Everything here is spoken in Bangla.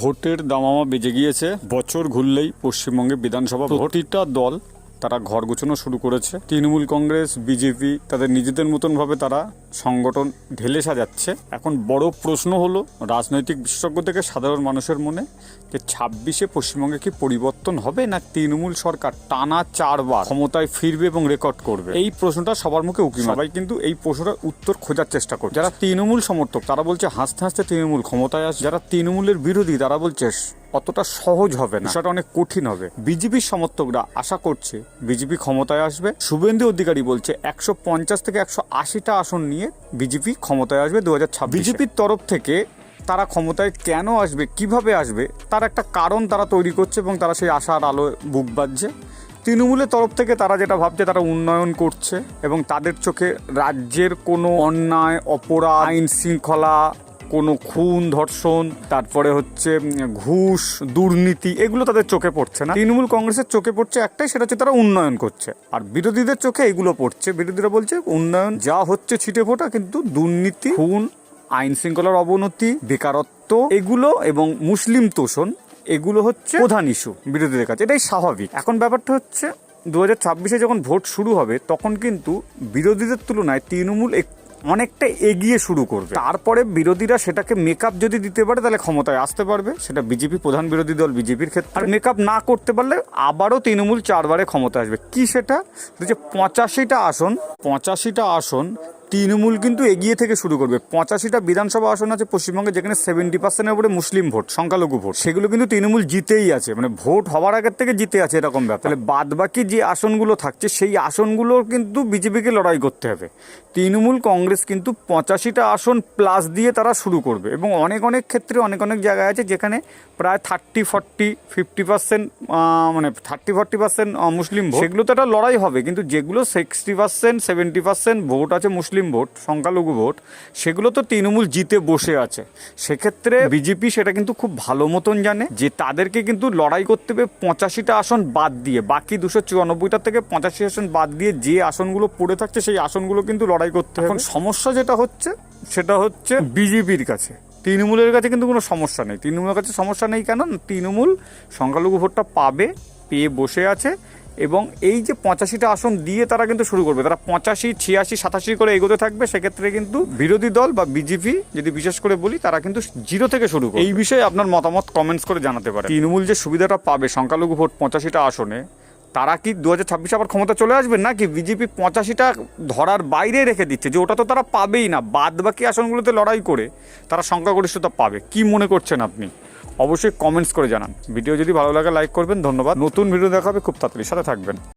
ভোটের দামামা বেজে গিয়েছে। বছর ঘুরলেই পশ্চিমবঙ্গে বিধানসভা প্রতিটা দল তারা ঘর গোছানো শুরু করেছে। তৃণমূল কংগ্রেস, বিজেপি তাদের নিজেদের মতন ভাবে তারা সংগঠন ঢেলে সাজাচ্ছে। এখন বড় প্রশ্ন হলো, রাজনৈতিক বিশেষজ্ঞ থেকে সাধারণ মানুষের মনে যে ছাব্বিশে পশ্চিমবঙ্গে কি পরিবর্তন হবে না তৃণমূল সরকার টানা চারবার ক্ষমতায় ফিরবে এবং রেকর্ড করবে? এই প্রশ্নটা সবার মুখে উকি সবাই কিন্তু এই প্রশ্নটার উত্তর খোঁজার চেষ্টা করছে। যারা তৃণমূল সমর্থক, তারা বলছে হাসতে হাসতে তৃণমূল ক্ষমতায় আসে যারা তৃণমূলের বিরোধী, তারা বলছে অতটা সহজ হবে না। সেটা অনেক কঠিন হবে। বিজেপির সমর্থকরা আশা করছে বিজেপি ক্ষমতায় আসবে। শুভেন্দু অধিকারী বলছে একশো পঞ্চাশ থেকে একশো আশিটা আসন নিয়ে বিজেপি ক্ষমতায় আসবে দু হাজার ছাব্বিশ। বিজেপির তরফ থেকে তারা ক্ষমতায় কেন আসবে কীভাবে আসবে তার একটা কারণ তারা তৈরি করছে এবং তারা সেই আশার আলো বুক বাজছে তৃণমূলের তরফ থেকে তারা যেটা ভাবছে তারা উন্নয়ন করছে এবং তাদের চোখে রাজ্যের কোনো অন্যায় অপরাধ আইন শৃঙ্খলা কোনো খুন, ধর্ষণ, তারপরে হচ্ছে ঘুষ, দুর্নীতি, এগুলো তাদের চোখে পড়ছে না। তৃণমূল কংগ্রেসের চোখে পড়ছে একটাই, সেটা হচ্ছে তারা উন্নয়ন করছে। আর বিরোধীদের চোখে এগুলো পড়ছে। বিরোধীরা বলছে, উন্নয়ন যা হচ্ছে ছিটে ফোটা, কিন্তু দুর্নীতি, খুন আইন শৃঙ্খলার অবনতি, বেকারত্ব, এগুলো এবং মুসলিম তোষণ, এগুলো হচ্ছে প্রধান ইস্যু বিরোধীদের কাছে। এটাই স্বাভাবিক। এখন ব্যাপারটা হচ্ছে দু হাজার যখন ভোট শুরু হবে, তখন কিন্তু বিরোধীদের তুলনায় তৃণমূল এক- অনেকটা এগিয়ে শুরু করবে। তারপরে বিরোধীরা সেটাকে মেকআপ যদি দিতে পারে, তাহলে ক্ষমতায় আসতে পারবে। সেটা বিজেপি প্রধান বিরোধী দল, বিজেপির ক্ষেত্রে। আর মেকআপ না করতে পারলে আবারও তৃণমূল চারবারে ক্ষমতা আসবে। কি সেটা? পঁচাশিটা আসন পঁচাশিটা আসন তৃণমূল কিন্তু এগিয়ে থেকে শুরু করবে। পঁচাশিটা বিধানসভা আসন আছে পশ্চিমবঙ্গে, যেখানে সেভেন্টি পার্সেন্টের উপরে মুসলিম ভোট, সংখ্যালঘু ভোট। সেগুলো কিন্তু তৃণমূল জিতেই আছে। মানে ভোট হওয়ার আগের থেকে জিতে আছে এরকম ব্যাপার। তাহলে বাদ বাকি যে আসনগুলো থাকছে, সেই আসনগুলোর কিন্তু বিজেপিকে লড়াই করতে হবে। তৃণমূল কংগ্রেস কিন্তু পঁচাশিটা আসন প্লাস দিয়ে তারা শুরু করবে। এবং অনেক অনেক ক্ষেত্রে অনেক অনেক জায়গায় আছে যেখানে প্রায় থার্টি ফর্টি ফিফটি পার্সেন্ট মানে থার্টি ফর্টি পার্সেন্ট মুসলিম ভোট। সেগুলো তো একটা লড়াই হবে। কিন্তু যেগুলো sixty percent seventy percent vote আছে মুসলিম ভোট, সংখ্যালঘু ভোট, সেগুলো তো তৃণমূল জিতে বসে আছে। সেক্ষেত্রে বিজেপি সেটা কিন্তু খুব ভালো মতন জানে যে তাদেরকে কিন্তু লড়াই করতে হবে পঁচাশিটা আসন বাদ দিয়ে, বাকি দুশো চুরানব্বইটা থেকে পঁচাশি আসন বাদ দিয়ে যে আসনগুলো পড়ে থাকছে সেই আসনগুলো কিন্তু লড়াই করতে হবে। এখন সমস্যা যেটা হচ্ছে, সেটা হচ্ছে বিজেপির কাছে। তৃণমূলের কাছে কিন্তু কোনো সমস্যা নেই। তৃণমূলের কাছে সমস্যা নেই কেন? তৃণমূল সংখ্যালঘু ভোটটা পাবে, পেয়ে বসে আছে। এবং এই যে পঁচাশিটা আসন দিয়ে তারা কিন্তু শুরু করবে তারা পঁচাশি ছিয়াশি সাতাশি করে এগোতে থাকবে সেক্ষেত্রে কিন্তু বিরোধী দল বা বিজেপি যদি বিশেষ করে বলি তারা কিন্তু জিরো থেকে শুরু করবে। এই বিষয়ে আপনার মতামত কমেন্টস করে জানাতে পারে তৃণমূল যে সুবিধাটা পাবে সংখ্যালঘু ভোট পঁচাশিটা আসনে তারা কি দু হাজার ছাব্বিশে আবার ক্ষমতা চলে আসবে? নাকি বিজেপি পঁচাশিটা ধরার বাইরে রেখে দিচ্ছে যে ওটা তো তারা পাবেই না বাদ বাকি আসনগুলোতে লড়াই করে তারা সংখ্যাগরিষ্ঠতা পাবে? কি মনে করছেন আপনি? অবশ্যই কমেন্টস করে জানান। ভিডিও যদি ভালো লাগে লাইক করবেন। ধন্যবাদ। নতুন ভিডিও দেখাবে, খুব তাড়াতাড়ি। সাথে থাকবেন।